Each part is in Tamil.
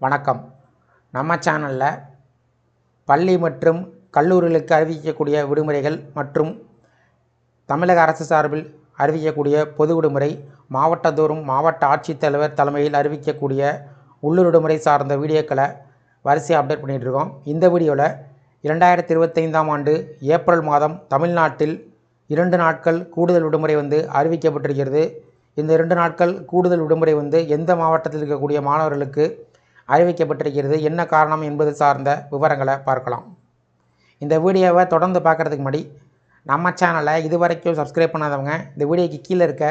வணக்கம். நம்ம சேனலில் பள்ளி மற்றும் கல்லூரிகளுக்கு அறிவிக்கக்கூடிய விடுமுறைகள் மற்றும் தமிழக அரசு சார்பில் அறிவிக்கக்கூடிய பொது விடுமுறை மாவட்டந்தோறும் மாவட்ட ஆட்சித்தலைவர் தலைமையில் அறிவிக்கக்கூடிய உள்ளூர் விடுமுறை சார்ந்த வீடியோக்களை வரிசையாக அப்டேட் பண்ணிகிட்டு இருக்கோம். இந்த வீடியோவில் இரண்டாயிரத்தி இருபத்தைந்தாம் ஆண்டு ஏப்ரல் மாதம் தமிழ்நாட்டில் இரண்டு நாட்கள் கூடுதல் விடுமுறை வந்து அறிவிக்கப்பட்டிருக்கிறது. இந்த இரண்டு நாட்கள் கூடுதல் விடுமுறை வந்து எந்த மாவட்டத்தில் இருக்கக்கூடிய மாணவர்களுக்கு அறிவிக்கப்பட்டிருக்கிறது. என்ன காரணம் என்பது சார்ந்த விவரங்களை பார்க்கலாம். இந்த வீடியோவை தொடர்ந்து பார்க்குறதுக்கு முன்னாடி நம்ம சேனலை இது வரைக்கும் சப்ஸ்கிரைப் பண்ணாதவங்க இந்த வீடியோக்கு கீழே இருக்க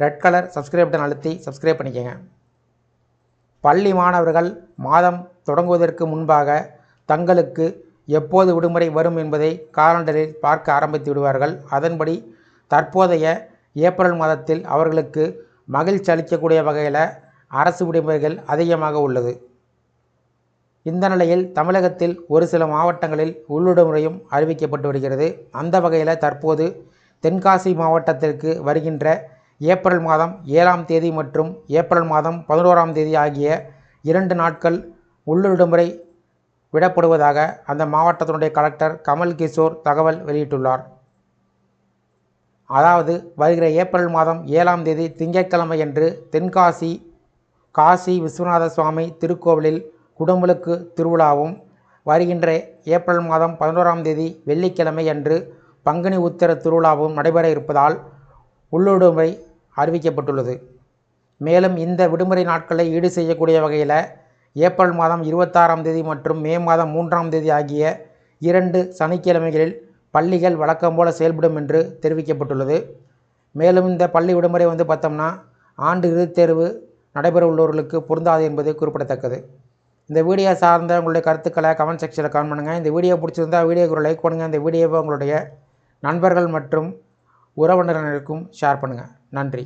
ரெட் கலர் சப்ஸ்கிரைப் பட்டன் அழுத்தி சப்ஸ்கிரைப் பண்ணிக்கோங்க. பள்ளி மாணவர்கள் மாதம் தொடங்குவதற்கு முன்பாக தங்களுக்கு எப்போது விடுமுறை வரும் என்பதை காலண்டரில் பார்க்க ஆரம்பித்து விடுவார்கள். அதன்படி தற்போதைய ஏப்ரல் மாதத்தில் அவர்களுக்கு மகிழ்ச்சி அளிக்கக்கூடிய வகையில் அரசு விடுமுறைகள் அதிகமாக உள்ளது. இந்த நிலையில் தமிழகத்தில் ஒரு சில மாவட்டங்களில் உள்ளுடுமுறையும் அறிவிக்கப்பட்டு வருகிறது. அந்த வகையில் தற்போது தென்காசி மாவட்டத்திற்கு வருகின்ற ஏப்ரல் மாதம் ஏழாம் தேதி மற்றும் ஏப்ரல் மாதம் பதினோராம் தேதி ஆகிய இரண்டு நாட்கள் உள்ளூர் விடப்படுவதாக அந்த மாவட்டத்தினுடைய கலெக்டர் கமல் கிஷோர் தகவல் வெளியிட்டுள்ளார். அதாவது வருகிற ஏப்ரல் மாதம் ஏழாம் தேதி திங்கட்கிழமையன்று தென்காசி காசி விஸ்வநாத சுவாமி திருக்கோவிலில் குடமுழுக்கு திருவிழாவும் வருகின்ற ஏப்ரல் மாதம் பதினோராம் தேதி வெள்ளிக்கிழமை அன்று பங்குனி உத்திர திருவிழாவும் நடைபெற இருப்பதால் உள்ளுடுமை அறிவிக்கப்பட்டுள்ளது. மேலும் இந்த விடுமுறை நாட்களை ஈடு செய்யக்கூடிய வகையில் ஏப்ரல் மாதம் இருபத்தாறாம் தேதி மற்றும் மே மாதம் மூன்றாம் தேதி ஆகிய இரண்டு சனிக்கிழமைகளில் பள்ளிகள் வழக்கம் போல செயல்படும் என்று தெரிவிக்கப்பட்டுள்ளது. மேலும் இந்த பள்ளி விடுமுறை வந்து பார்த்தோம்னா ஆண்டு இறுதித் தேர்வு நடைபெற உள்ளவர்களுக்கு பொருந்தாது என்பது குறிப்பிடத்தக்கது. இந்த வீடியோ சார்ந்த உங்களுடைய கருத்துக்களை கமெண்ட் செக்ஷனில் கமெண்ட் பண்ணுங்கள் இந்த வீடியோ பிடிச்சிருந்தால் வீடியோக்கு ஒரு லைக் பண்ணுங்கள் இந்த வீடியோவை உங்களுடைய நண்பர்கள் மற்றும் உறவினர்களுக்கும் ஷேர் பண்ணுங்கள் நன்றி.